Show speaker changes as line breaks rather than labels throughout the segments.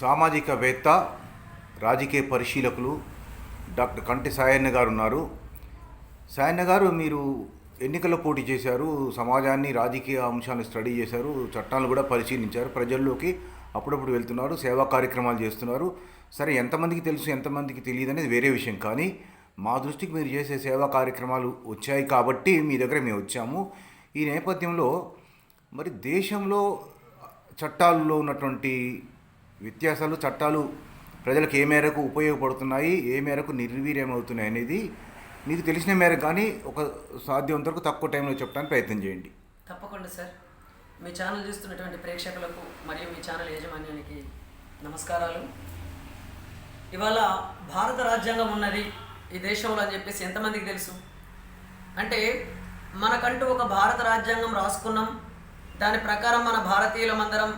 సామాజికవేత్త రాజకీయ పరిశీలకులు డాక్టర్ కంటి సాయన్న గారు ఉన్నారు. సాయన్న గారు మీరు ఎన్నికల్లో పోటీ చేశారు సమాజాన్ని రాజకీయ అంశాలను స్టడీ చేశారు చట్టాలను కూడా పరిశీలించారు ప్రజల్లోకి అప్పుడప్పుడు వెళ్తున్నారు సేవా కార్యక్రమాలు చేస్తున్నారు. సరే ఎంతమందికి తెలుసు ఎంతమందికి తెలియదు అనేది వేరే విషయం. కానీ మా దృష్టికి మీరు చేసే సేవా కార్యక్రమాలు వచ్చాయి కాబట్టి మీ దగ్గర మేము వచ్చాము. ఈ నేపథ్యంలో మరి దేశంలో చట్టాల్లో ఉన్నటువంటి వ్యత్యాసాలు చట్టాలు ప్రజలకు ఏ మేరకు ఉపయోగపడుతున్నాయి ఏ మేరకు నిర్వీర్యమవుతున్నాయి అనేది మీకు తెలిసిన మేరకు కానీ ఒక సాధ్యం వరకు తక్కువ టైంలో చెప్పడానికి ప్రయత్నం చేయండి.
తప్పకుండా సార్. మీ ఛానల్ చూస్తున్నటువంటి ప్రేక్షకులకు మరియు మీ ఛానల్ యాజమాన్యానికి నమస్కారాలు. ఇవాళ భారత రాజ్యాంగం ఉన్నది ఈ దేశంలో అని చెప్పేసి ఎంతమందికి తెలుసు? అంటే మనకంటూ ఒక భారత రాజ్యాంగం రాసుకున్నాం దాని ప్రకారం మన భారతీయులమందరం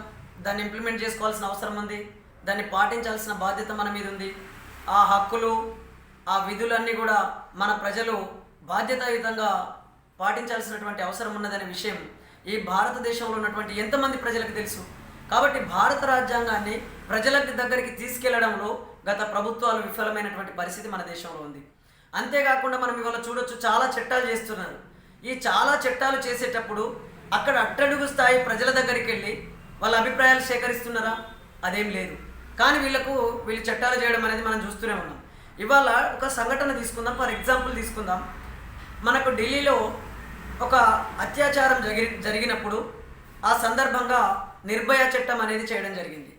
దాన్ని ఇంప్లిమెంట్ చేసుకోవాల్సిన అవసరం ఉంది. దాన్ని పాటించాల్సిన బాధ్యత మన మీద ఉంది. ఆ హక్కులు ఆ విధులన్నీ కూడా మన ప్రజలు బాధ్యతాయుతంగా పాటించాల్సినటువంటి అవసరం ఉన్నదనే విషయం ఈ భారతదేశంలో ఉన్నటువంటి ఎంతమంది ప్రజలకు తెలుసు. కాబట్టి భారత రాజ్యాంగాన్ని ప్రజలకి దగ్గరికి తీసుకెళ్ళడంలో గత ప్రభుత్వాలు విఫలమైనటువంటి పరిస్థితి మన దేశంలో ఉంది. అంతేకాకుండా మనం ఇవాళ చూడొచ్చు చాలా చట్టాలు చేస్తున్నారు. ఈ చాలా చట్టాలు చేసేటప్పుడు అక్కడ అట్టడుగు స్థాయి ప్రజల దగ్గరికి వెళ్ళి వాళ్ళ అభిప్రాయాలు సేకరిస్తున్నారా? అదేం లేదు. కానీ వీళ్ళకు వీళ్ళు చట్టాలు చేయడం అనేది మనం చూస్తూనే ఉన్నాం. ఇవాళ ఒక సంఘటన తీసుకుందాం. ఫర్ ఎగ్జాంపుల్ తీసుకుందాం. మనకు ఢిల్లీలో ఒక అత్యాచారం జరిగి జరిగినప్పుడు ఆ సందర్భంగా నిర్భయ చట్టం అనేది చేయడం జరిగింది.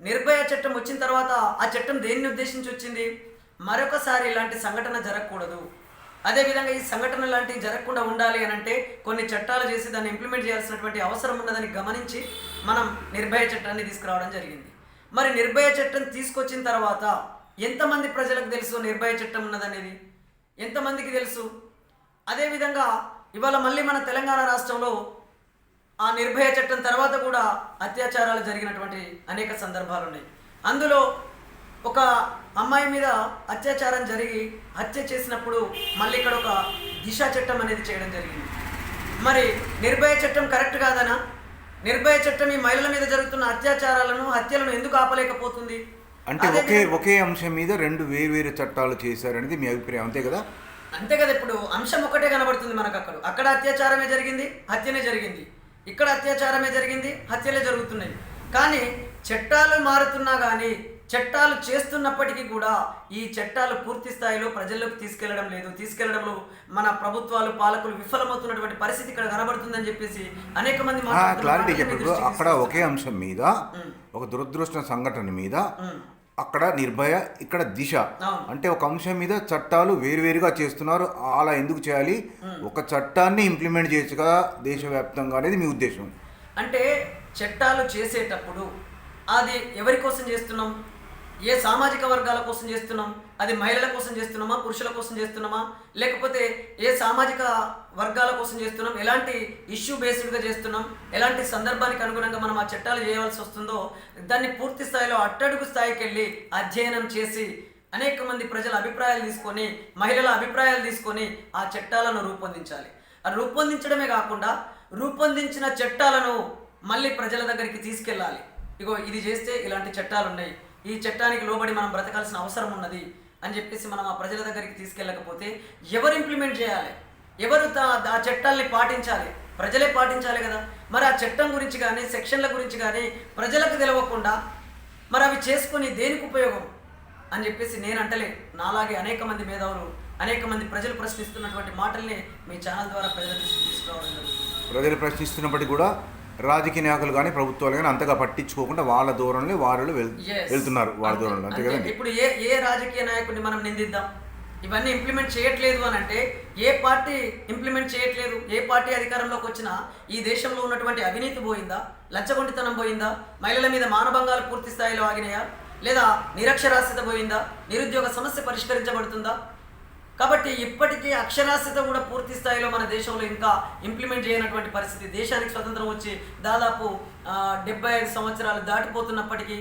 నిర్భయ చట్టం వచ్చిన తర్వాత ఆ చట్టం దేన్ని ఉద్దేశించి వచ్చింది? మరొకసారి ఇలాంటి సంఘటన జరగకూడదు. అదేవిధంగా ఈ సంఘటన లాంటివి జరగకుండా ఉండాలి అని అంటే కొన్ని చట్టాలు చేసి దాన్ని ఇంప్లిమెంట్ చేయాల్సినటువంటి అవసరం ఉన్నదని గమనించి మనం నిర్భయ చట్టాన్ని తీసుకురావడం జరిగింది. మరి నిర్భయ చట్టం తీసుకొచ్చిన తర్వాత ఎంతమంది ప్రజలకు తెలుసు నిర్భయ చట్టం ఉన్నదనేది? ఎంతమందికి తెలుసు? అదేవిధంగా ఇవాళ మళ్ళీ మన తెలంగాణ రాష్ట్రంలో ఆ నిర్భయ చట్టం తర్వాత కూడా అత్యాచారాలు జరిగినటువంటి అనేక సందర్భాలు ఉన్నాయి అందులో ఒక అమ్మాయి మీద అత్యాచారం జరిగి హత్య చేసినప్పుడు మళ్ళీ ఇక్కడ ఒక దిశ చట్టం అనేది చేయడం జరిగింది. మరి నిర్భయ చట్టం కరెక్ట్ కాదనా? నిర్భయ చట్టం ఈ మహిళల మీద జరుగుతున్న అత్యాచారాలను హత్యలను ఎందుకు ఆపలేకపోతుంది?
అంటే ఒకే ఒకే అంశం మీద రెండు వేరు చట్టాలు చేశారనేది మీ అభిప్రాయం అంతే కదా?
అంతే కదా ఇప్పుడు అంశం ఒకటే కనబడుతుంది మనకు అక్కడ. అక్కడ అత్యాచారమే జరిగింది హత్యనే జరిగింది. ఇక్కడ అత్యాచారమే జరిగింది హత్యలే జరుగుతున్నాయి. కానీ చట్టాలు మారుతున్నా కానీ చట్టాలు చేస్తున్నప్పటికీ కూడా ఈ చట్టాలు పూర్తి స్థాయిలో ప్రజల్లోకి తీసుకెళ్ళడం లేదు. తీసుకెళ్ళడంలో మన ప్రభుత్వాలు పాలకులు విఫలమవుతున్నటువంటి పరిస్థితి ఇక్కడ కనబడుతుందని చెప్పేసి అనేక మంది
క్లారిటీ
దృష్టికి
అక్కడ ఒకే అంశం మీద ఒక దురదృష్ట సంఘటన మీద. అక్కడ నిర్భయ ఇక్కడ దిశ. అంటే ఒక అంశం మీద చట్టాలు వేరువేరుగా చేస్తున్నారు. అలా ఎందుకు చేయాలి? ఒక చట్టాన్ని ఇంప్లిమెంట్ చేయొచ్చు కదా దేశవ్యాప్తంగా అనేది మీ ఉద్దేశం.
అంటే చట్టాలు చేసేటప్పుడు అది ఎవరి కోసం చేస్తున్నాం? ఏ సామాజిక వర్గాల కోసం చేస్తున్నాం? అది మహిళల కోసం చేస్తున్నామా? పురుషుల కోసం చేస్తున్నామా? లేకపోతే ఏ సామాజిక వర్గాల కోసం చేస్తున్నాం? ఎలాంటి ఇష్యూ బేస్డ్గా చేస్తున్నాం? ఎలాంటి సందర్భానికి అనుగుణంగా మనం ఆ చట్టాలు చేయవలసి వస్తుందో దాన్ని పూర్తి స్థాయిలో అట్టడుగు స్థాయికి వెళ్ళి అధ్యయనం చేసి అనేక మంది ప్రజల అభిప్రాయాలు తీసుకొని మహిళల అభిప్రాయాలు తీసుకొని ఆ చట్టాలను రూపొందించాలి. అది రూపొందించడమే కాకుండా రూపొందించిన చట్టాలను మళ్ళీ ప్రజల దగ్గరికి తీసుకెళ్ళాలి. ఇగో ఇది చేస్తే ఇలాంటి చట్టాలు ఉన్నాయి ఈ చట్టానికి లోబడి మనం బ్రతకాల్సిన అవసరం ఉన్నది అని చెప్పేసి మనం ఆ ప్రజల దగ్గరికి తీసుకెళ్ళకపోతే ఎవరు ఇంప్లిమెంట్ చేయాలి? ఎవరు దా- ఆ చట్టాల్ని పాటించాలి? ప్రజలే పాటించాలి కదా. మరి ఆ చట్టం గురించి కానీ సెక్షన్ల గురించి కానీ ప్రజలకు తెలవకుండా మరి అవి చేసుకొని దేనికి ఉపయోగం అని చెప్పేసి నేను అంటలే. నాలాగే అనేక మంది మేధావులు అనేక మంది ప్రజలు ప్రశ్నిస్తున్నటువంటి మాటల్ని మీ ఛానల్ ద్వారా ప్రజల దృష్టికి తీసుకురావడం
ప్రజలు ప్రశ్నిస్తున్నప్పటికీ కూడా రాజకీయ నాయకులు కానీ ప్రభుత్వాలు కానీ అంతగా పట్టించుకోకుండా వాళ్ళ దూరంలో వాళ్ళు. వెళ్తున్నారు వాళ్ళ దూరంలో అంతే
అంతే.
కదండి?
ఇప్పుడు ఏ ఏ రాజకీయ నాయకుడిని మనం నిందిద్దాం? ఇవన్నీ ఇంప్లిమెంట్ చేయట్లేదు అని అంటే ఏ పార్టీ ఇంప్లిమెంట్ చేయట్లేదు? ఏ పార్టీ అధికారంలోకి వచ్చినా ఈ దేశంలో ఉన్నటువంటి అవినీతి పోయిందా? లచ్చగొండితనం పోయిందా? మహిళల మీద మానభంగాలు పూర్తి స్థాయిలో ఆగినాయా? లేదా నిరక్షరాస్యత పోయిందా? నిరుద్యోగ సమస్య పరిష్కరించబడుతుందా? కాబట్టి ఇప్పటికీ అక్షరాస్యత కూడా పూర్తి స్థాయిలో మన దేశంలో ఇంకా ఇంప్లిమెంట్ చేయనటువంటి పరిస్థితి. దేశానికి స్వతంత్రం వచ్చి దాదాపు డెబ్బై ఐదు సంవత్సరాలు దాటిపోతున్నప్పటికీ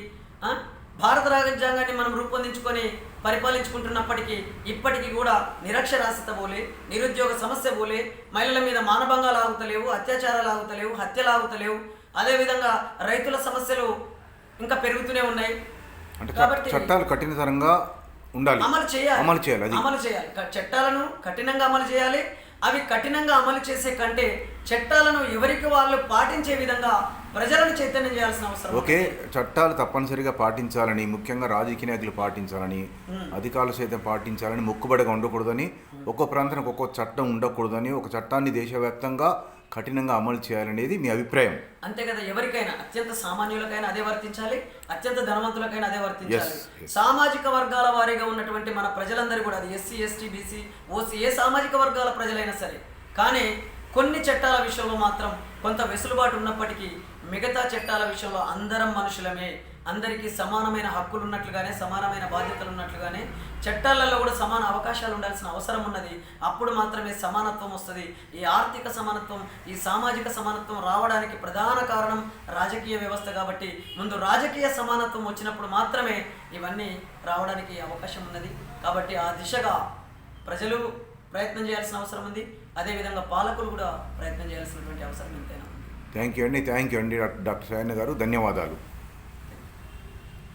భారత రాజ్యాంగాన్ని మనం రూపొందించుకొని పరిపాలించుకుంటున్నప్పటికీ ఇప్పటికీ కూడా నిరక్షరాస్యత పోలే నిరుద్యోగ సమస్య పోలే మహిళల మీద మానభంగాలు ఆగుతలేవు అత్యాచారాలు ఆగుతలేవు హత్యలు ఆగుతలేవు. అదేవిధంగా రైతుల సమస్యలు ఇంకా పెరుగుతూనే ఉన్నాయి. కాబట్టి
చట్టాలు కఠినతరంగా ఉండాలి.
అమలు చేయాలి.
అమలు చేయాలి అది.
అమలు చేయాలి. చట్టాలను కఠినంగా అమలు చేయాలి. అవి కఠినంగా అమలు చేసే కంటే చట్టాలను ఎవరికి వాళ్ళు పాటించే విధంగా ప్రజలను చైతన్యం చేయాల్సిన అవసరం
ఓకే చట్టాలు తప్పనిసరిగా పాటించాలని ముఖ్యంగా రాజకీయ నాయకులు పాటించాలని అధికారులు సైతం పాటించాలని మొక్కుబడిగా ఉండకూడదని ఒక్కో ప్రాంతానికి ఒక్కో చట్టం ఉండకూడదని ఒక చట్టాన్ని దేశవ్యాప్తంగా కఠినంగా అమలు చేయాలనేది మీ అభిప్రాయం.
అంతే కదా ఎవరికైనా అత్యంత సామాన్యులకైనా అదే వర్తించాలి అత్యంత ధనవంతులకైనా అదే వర్తించాలి. సామాజిక వర్గాల వారీగా ఉన్నటువంటి మన ప్రజలందరూ కూడా అది ఎస్సీ ఎస్టీ బీసీ ఓసీ ఏ సామాజిక వర్గాల ప్రజలైనా సరే కానీ కొన్ని చట్టాల విషయంలో మాత్రం కొంత వెసులుబాటు ఉన్నప్పటికీ మిగతా చట్టాల విషయంలో అందరం మనుషులమే. అందరికీ సమానమైన హక్కులు ఉన్నట్లుగానే సమానమైన బాధ్యతలు ఉన్నట్లుగానే చట్టాలలో కూడా సమాన అవకాశాలు ఉండాల్సిన అవసరం ఉన్నది. అప్పుడు మాత్రమే సమానత్వం వస్తుంది. ఈ ఆర్థిక సమానత్వం ఈ సామాజిక సమానత్వం రావడానికి ప్రధాన కారణం రాజకీయ వ్యవస్థ కాబట్టి ముందు రాజకీయ సమానత్వం వచ్చినప్పుడు మాత్రమే ఇవన్నీ రావడానికి అవకాశం ఉన్నది. కాబట్టి ఆ దిశగా ప్రజలు ప్రయత్నం చేయాల్సిన అవసరం ఉంది. అదేవిధంగా పాలకులు కూడా ప్రయత్నం చేయాల్సినటువంటి అవసరం ఎంతైనా ఉంది.
థ్యాంక్ యూ అండి. థ్యాంక్ యూ అండి డాక్టర్ సాయన్న గారు. ధన్యవాదాలు.